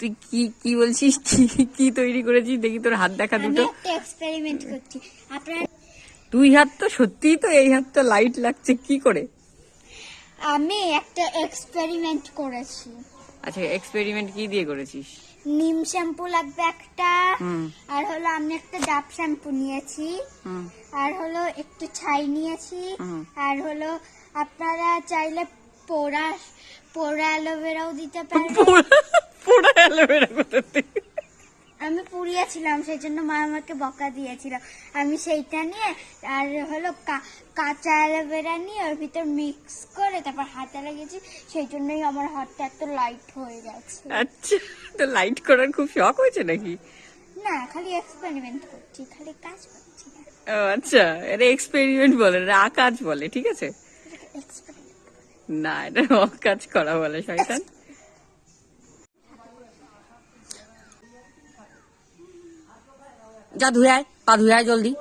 তুই কি কি বলছিস? কি কি তৈরি করেছিস? দেখি তোর হাত দেখা দুটো। এক্সপেরিমেন্ট করছি। আপনার দুই হাত তো সত্যিই তো এই হাত তো লাইট লাগছে কি করে? আমি একটা এক্সপেরিমেন্ট করেছি। আচ্ছা এক্সপেরিমেন্ট কি দিয়ে করেছিস? নিম শ্যাম্পু লাগবে একটা। আর হলো আমি একটা ডাব শ্যাম্পু নিয়েছি। আর হলো একটু ছাই নিয়েছি। আর হলো আপনারা চাইলে পোড়া পোড়া অ্যালোভেরাও দিতে পারেন। পুরো অ্যালোভেরা কোথা থেকে? আমি পুড়িয়েছিলাম সেই জন্য মা আমাকে বকা দিয়েছিল। আমি সেইটা নিয়ে আর হলো কাঁচা অ্যালোভেরা নিয়ে ওর ভিতর মিক্স করে তারপর হাতে লাগিয়েছি সেই জন্যই আমার হাতটা এত লাইট হয়ে গেছে আচ্ছা তো লাইট করার খুব শখ হয়েছে নাকি? না খালি এক্সপেরিমেন্ট করছি খালি কাজ করছি। ও আচ্ছা এটা এক্সপেরিমেন্ট বলে না কাজ বলে ঠিক আছে? না এটা অকাজ করা বলে শয়তান। যা ধুয়ে পা ধুয়ে আয় জলদি।